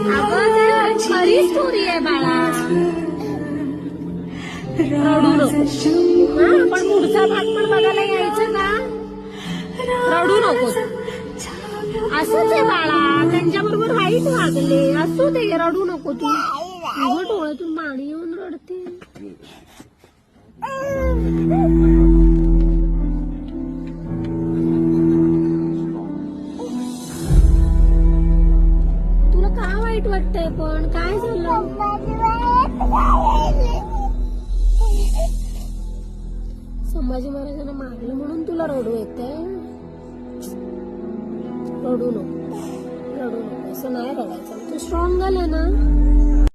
अगं ते खरी स्टोरी आहे बाळा रडू नको. हा पण पुढचा भाग पण बघायला यायचं का रडू नको असंच आहे बाळा. त्यांच्या बरोबर वाईट वागले. असू दे रडू नको तू. उघड डोळ्यातून पाणी येऊन रडते. तुला का वाईट वाटतंय पण? काय झालं? संभाजी महाराजांना मारलं म्हणून तुला रडू येते रडू नको. रडू नको. असं नाही रडायचं. तू स्ट्रॉंग झालं ना?